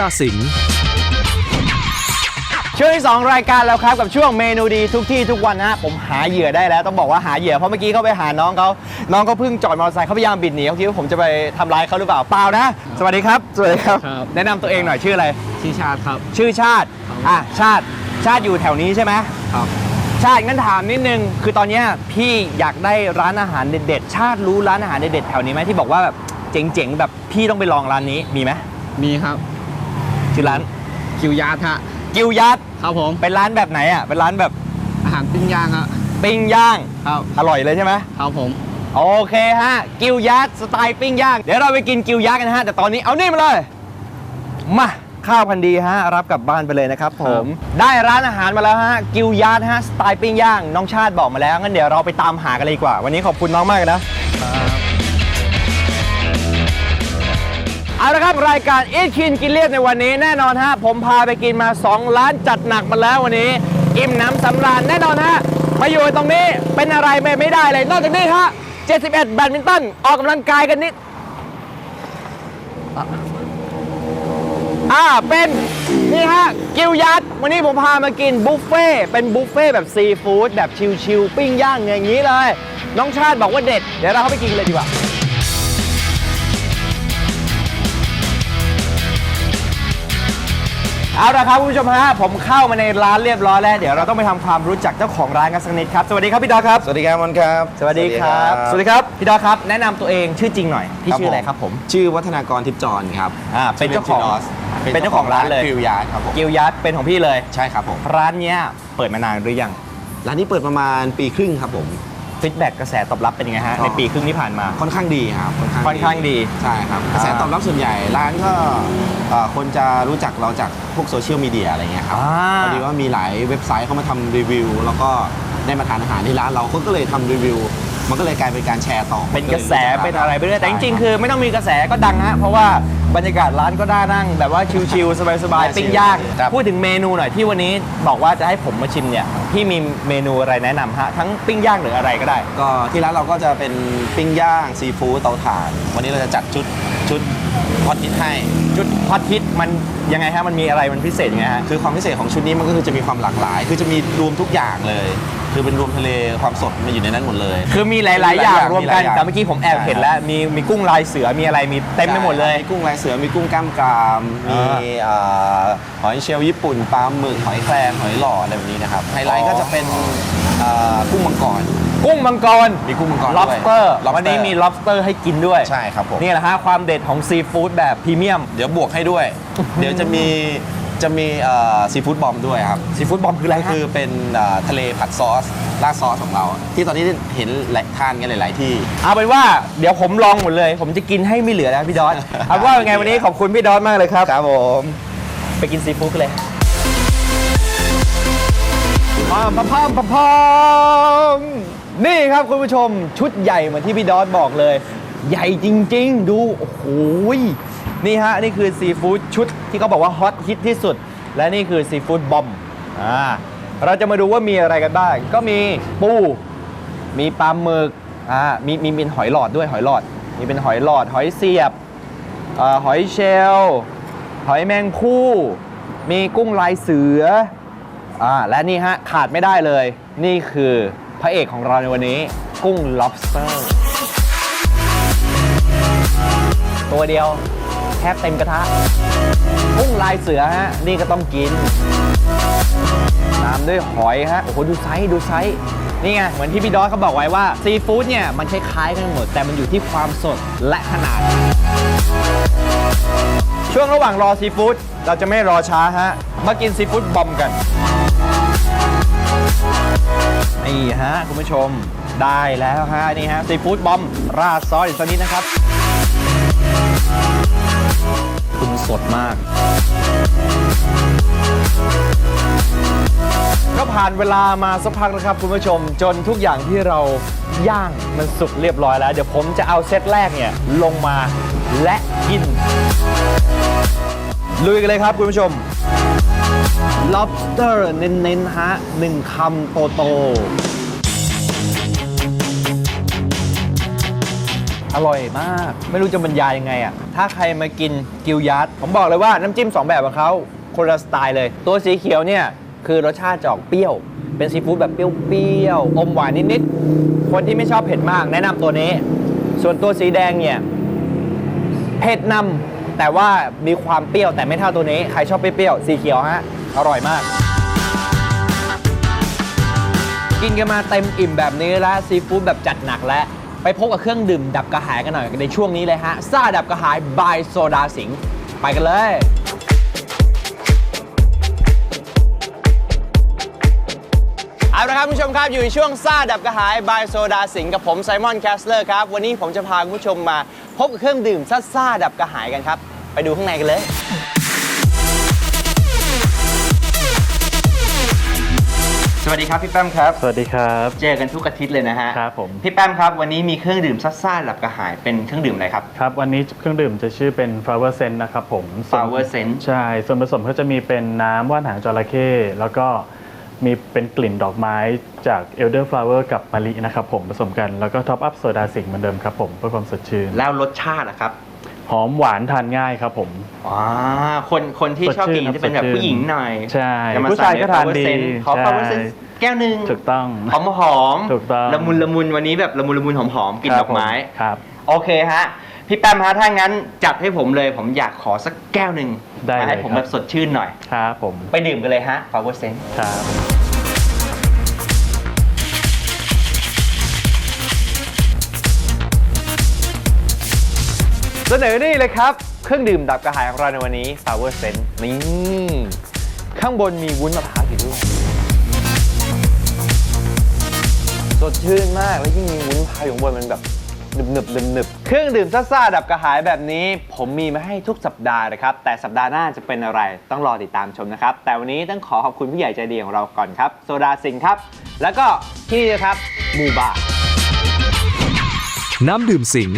ดาสิงห์ช่วงที่ 2 รายการแล้วครับกับช่วงเมนูดีทุกที่ทุกวันนะผมหาเหยื่อได้แล้วต้องบอกว่าหาเหยื่อเพราะเมื่อกี้เขาไปหาน้องเขาน้องเขาเพิ่งจอดมอเตอร์ไซค์เขาพยายามบิดหนีเขาคิดว่าผมจะไปทำร้ายเขาหรือเปล่าเปล่านะ สวัสดีครับ สวัสดีครับ ครับ แนะนำตัวเองหน่อยชื่ออะไรชื่อชาติครับ ชื่อชาติอะชาติชาติอยู่แถวนี้ใช่ไหมครับ ชาติงั้นถามนิดนึงคือตอนเนี้ยพี่อยากได้ร้านอาหารเด็ดๆชาติรู้ร้านอาหารเด็ดๆแถวนี้ไหมที่บอกว่าแบบเจ๋งๆแบบพี่ต้องไปลองร้านนี้มีไหมมีครับ ชื่อร้านคิวยาทะกิวยัดครับผมเป็นร้านแบบไหนอะเป็นร้านแบบอาหารปิ้งย่างครับปิ้งย่างครับอร่อยเลยใช่ไหมครับผมโอเคฮะกิวยัดสไตล์ปิ้งย่างเดี๋ยวเราไปกินกิวยัดกันนะฮะแต่ตอนนี้เอานี่มาเลยมาข้าวพันธุ์ดีฮะรับกลับบ้านไปเลยนะครับผมได้ร้านอาหารมาแล้วฮะกิวยัดฮะสไตล์ปิ้งย่างน้องชาติบอกมาแล้วงั้นเดี๋ยวเราไปตามหากันเลยดีกว่า วันนี้ขอบคุณน้องมากเลยนะ เอาละครับรายการอีทคินกินเลียดในวันนี้แน่นอนฮะผมพาไปกินมา 2 ร้านจัดหนักมาแล้ววันนี้ อิ่มน้ำสำราญแน่นอนฮะมาอยู่ตรงนี้เป็นอะไรไม่ไม่ได้เลย นอกจากนี้ฮะ71 แบดมินตันออกกำลังกายกันนิดอ่าเป็นนี่ฮะกิวยัดวันนี้ผมพามากินบุฟเฟ่เป็นบุฟเฟ่แบบซีฟู้ดแบบชิลๆปิ้งย่างอย่างนี้เลย น้องชาติบอกว่าเด็ด เดี๋ยวเราเข้าไปกินเลยดีกว่า เอาละครับคุณผู้ชมฮะผมเข้ามาในร้านเรียบร้อยแล้วเดี๋ยวเราต้องไปทำความรู้จักเจ้าของร้านกันสักนิดครับสวัสดีครับพี่ดอครับ สวัสดีครับมอนครับ สวัสดีครับสวัสดีครับพี่ดอครับ แนะนำตัวเองชื่อจริงหน่อยพี่ชื่ออะไรครับผม ชื่อวัฒนากรทิพย์จรครับอ่าเป็นเจ้าของชื่เป็นเจ้าของร้านเลย ฟิวยาร์ดครับผมกิวยัดเป็นของพี่เลย ใช่ครับผม ร้านเนี้ยเปิดมานานหรือยัง ร้านนี้เปิดประมาณปีครึ่งครับผม ฟีดแบ็กกระแสตอบรับเป็นยังไงฮะก็ในปีครึ่งที่ผ่านมา ค่อนข้างดีครับค่อนข้างดีใช่ครับกระแสตอบรับส่วนใหญ่ร้านก็เอ่อคนจะรู้จักเราจากพวกโซเชียลมีเดียอะไรเงี้ยครับอ่าพอดีว่ามีหลายเว็บไซต์เข้ามาทำรีวิว แล้วก็ได้มาทานอาหารที่ร้านเราก็เลยทำรีวิวมันก็เลยกลายเป็นการแชร์ต่อ เป็นกระแสเป็นอะไรไปเรื่อยแต่จริงๆใช่คือไม่ต้องมีกระแสก็ดังฮะเพราะว่า บรรยากาศร้านก็น่านั่ง แบบว่าชิลๆสบายๆปิ้งย่างครับ พูดถึงเมนูหน่อยที่วันนี้บอกว่าจะให้ผมมาชิมเนี่ยพี่มีเมนูอะไรแนะนำฮะทั้งปิ้งย่างหรืออะไรก็ได้ ก็ที่ร้านเราก็จะเป็นปิ้งย่างซีฟู้ดเตาถ่าน วันนี้เราจะจัดชุดชุดฮอตฮิตให้ จุดฮอตฮิตมันยังไงฮะมันมีอะไรมันพิเศษยังไงฮะคือความพิเศษของชุดนี้มันก็คือจะมีความหลากหลาย คือจะมีรวมทุกอย่างเลย คือเป็นรวมทะเลความสดมาอยู่ในนั้นหมดเลย คือมีหลาย ๆ อย่างรวมกันมีหลายอย่างแต่เมื่อกี้ผมแอบใช่เห็นแล้วมีมีกุ้งลายเสือมีอะไรมีเต็มไปหมดเลยมีกุ้งลายเสือมีกุ้งกล้ามกรามมีอ่าเอ่อหอยเชลล์ญี่ปุ่นปลาหมึกหอยแครงหอยหลอดอะไรแบบนี้นะครับไฮไลอ๋ท์อก็จะเป็นเอ่อกุ้งมังกร กุ้งมังกร มีกุ้งมังกรด้วย lobster lobster วันนี้มี lobster ให้กินด้วยใช่ครับผม นี่แหละฮะความเด็ดของซีฟู้ดแบบพรีเมียม เดี๋ยวบวกให้ด้วย เดี๋ยวจะมีจะมีซีฟู้ดบอมด้วยครับซีฟู้ดบอมคืออะไรก็ฮะ คือเป็นเอ่อทะเลผัดซอสราดซอสของเรา ที่ตอนนี้เห็นหลายทานกันหลาย ๆ ที่ เอาเป็นว่าเดี๋ยวผมลองหมดเลย ผมจะกินให้ไม่เหลือนะพี่ดอนเอาเป็นว่ายังไงวันนี้ขอบคุณพี่ดอนมากเลยครับ ครับผม ไปกินซีฟู้ดกันเลยพามพามพามพามพามนี่ ครับคุณผู้ชมชุดใหญ่เหมือนที่พี่ดอนบอกเลย ใหญ่จริง ๆ ดู โอ้โหยนี่ฮะ นี่คือซีฟู้ดชุดที่เขาบอกว่าฮอตฮิตที่สุด และนี่คือซีฟู้ดบอมอ่าเราจะมาดูว่ามีอะไรกันบ้างก็มีปู มีปลาหมึกอ่ามีมีเป็นหอยหลอดด้วยหอยหลอด มีเป็นหอยหลอด หอยเสียบอ่อหอยเชลลหอยแมงผู้มีกุ้งลายเสืออ่าและนี่ฮะขาดไม่ได้เลย นี่คือ พระเอกของเราในวันนี้ กุ้ง lobster ตัวเดียวแทบเต็มกระทะกุ้งลายเสือฮะ นี่ก็ต้องกิน ตามด้วยหอยฮะ โอ้โห ดูไซส์ดูไซส์นี่ไง เหมือนที่พี่ดอสเขาบอกไว้ว่า ซีฟู้ดเนี่ย มันคล้ายๆกันหมด แต่มันอยู่ที่ความสดและขนาด ช่วงระหว่างรอซีฟู้ดเราจะไม่รอช้าฮะ มากินซีฟู้ดบอมกัน นี่ฮะคุณผู้ชมได้แล้วฮะนี่ฮะซีฟู้ดบอมราดซอสอีกสักนิดนะครับคุณสดมากก็ผ่านเวลามาสักพักนะครับคุณผู้ชมจนทุกอย่างที่เราย่างมันสุกเรียบร้อยแล้ว เดี๋ยวผมจะเอาเซตแรกเนี่ยลงมาและกินลุยกันเลยครับคุณผู้ชม lobster เน้นๆฮะหนึ่งคำโตๆอร่อยมาก ไม่รู้จะบรรยายยังไงอะ ถ้าใครมากินกิวยัดผมบอกเลยว่าน้ำจิ้ม 2 แบบของเขาคนละสไตล์เลย ตัวสีเขียวเนี่ย คือรสชาติจออกเปรี้ยว เป็นซีฟู้ดแบบเปรี้ยวๆ อมหวานนิดๆ คนที่ไม่ชอบเผ็ดมากแนะนำตัวนี้ ส่วนตัวสีแดงเนี่ย เผ็ดนำแต่ว่ามีความเปรี้ยวแต่ไม่เท่าตัวนี้ ใครชอบเปรี้ยวๆ สีเขียวฮะ อร่อยมาก กินกันมาเต็มอิ่มแบบนี้แล้วซีฟู้ดแบบจัดหนักแล้ว ไปพบกับเครื่องดื่มดับกระหายกันหน่อยในช่วงนี้เลยฮะซ่าดับกระหายบายโซดาสิงไปกันเลยเอาละครับคุณผู้ชมครับอยู่ในช่วงซ่าดับกระหายบายโซดาสิงกับผมไซมอนแคสเลอร์ครับ วันนี้ผมจะพาคุณผู้ชมมา พบกับเครื่องดื่มซ่าซ่าดับกระหายกันครับ ไปดูข้างในกันเลย สวัสดีครับพี่แป้มครับ สวัสดีครับ เจอกันทุกอาทิตย์เลยนะฮะครับผมพี่แป้มครับวันนี้มีเครื่องดื่มซ่าซ่าดับกระหายเป็นเครื่องดื่มอะไรครับครับวันนี้เครื่องดื่มจะชื่อเป็น flower scent นะครับผมส่วน Flower Scent ใช่ส่วนผสมก็จะมีเป็นน้ำว่านหางจระเข้แล้วก็มีเป็นกลิ่นดอกไม้จาก elder flower กับมะลินะครับผมผสมกันแล้วก็ท็อปอัพโซดาสิงห์เหมือนเดิมครับผมเพื่อความสดชื่นแล้วรสชาติอะครับ หอมหวานทานง่ายครับผม อ๋อคนคนที่ชอบกินจะเป็นแบบผู้หญิงหน่อยใช่จะมผู้ชายก็ทานดีใส่ Flower Scent ขอใช่ Flower Scent แก้วหนึ่งถูกต้องหอมหอมๆถูกต้องละมุนละมุนวันนี้แบบละมุนละมุนหอมหอมๆกลินดอกไม้ครับ โอเคฮะพี่แป้มฮะถ้างั้นจัดให้ผมเลยผมอยากขอสักแก้วหนึ่งได้มาให้เลยผมครับแบบสดชื่นหน่อยครับผมไปดื่มกันเลยฮะ Flower Scent ครับ เสนอนี่เลยครับ เครื่องดื่มดับกระหายของเราในวันนี้ Flower Scent นี่ข้างบนมีวุ้นมะพร้าวอยู่ด้วย สดชื่นมากแล้วยิ่งมีวุ้นมะพร้าวอยู่ข้างบนมันแบบหนึบหนึบหนึบหนึบเครื่องดื่มซ่าๆดับกระหายแบบนี้ ผมมีมาให้ทุกสัปดาห์นะครับ แต่สัปดาห์หน้าจะเป็นอะไรต้องรอติดตามชมนะครับ แต่วันนี้ต้องขอขอบคุณผู้ใหญ่ใจดีของเราก่อนครับ โซดาสิงห์ครับ แล้วก็ที่นี่นะครับมูบาน้ำดื่มสิง